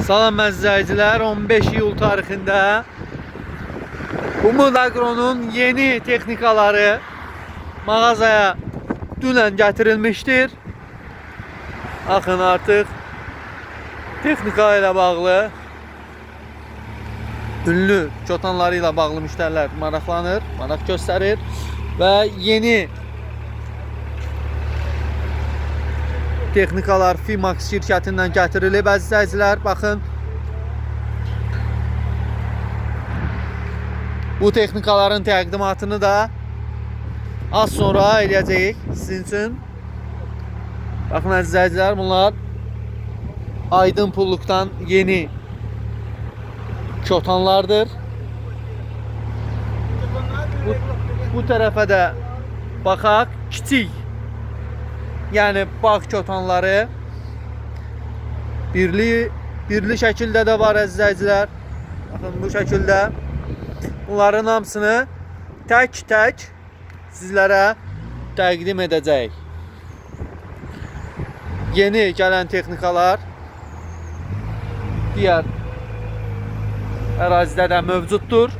Salam izləyicilər, 15 iyul tarixində Umud Agro'nun yeni texnikaları mağazaya dünən gətirilmişdir. Baxın artıq texnika ilə bağlı ünlü çotanları bağlı müştərilər maraqlanır, maraq göstərir və yeni texnikalar Fimax şirkətindən gətirilib əzizlər. Baxın. Bu texnikaların təqdimatını da az sonra eləyəcəyik sizin üçün. Baxın əzizlər, bunlar Aydın Pullukdan yeni çotanlardır. Bu, bu tərəfə də baxaq, kiçik yəni bağ çotanları birli birli şəkildə də var əzizlər. Baxın bu şəkildə bunların hamısını tək-tək sizlərə təqdim edəcək. Yeni gələn texnikalar digər ərazidə də mövcuddur.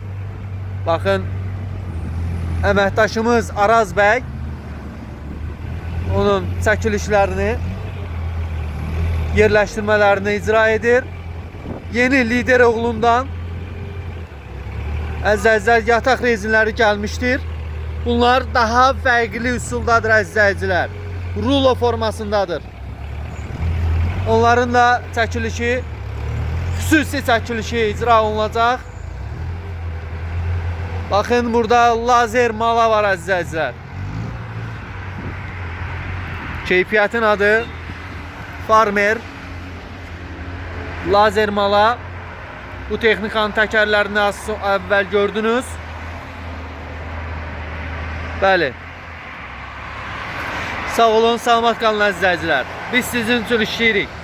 Baxın əməkdaşımız Araz bəy onun çəkilişlərini, yerləşdirmələrini icra edir. Yeni lider oğlundan əzəzlər yataq rezinləri gəlmişdir. Bunlar daha fərqli üsuldadır əzizləyicilər. Rulo formasındadır. Onların da çəkilişi xüsusi çəkilişi icra olunacaq. Baxın burada lazer mala var əzizləyicilər. Keyfiyyətin adı Farmer. Lazer mala. Bu texnikanın təkərlərini az əvvəl gördünüz. Bəli. Sağ olun, salamat qalın əzizləyicilər Biz sizin üçün işləyirik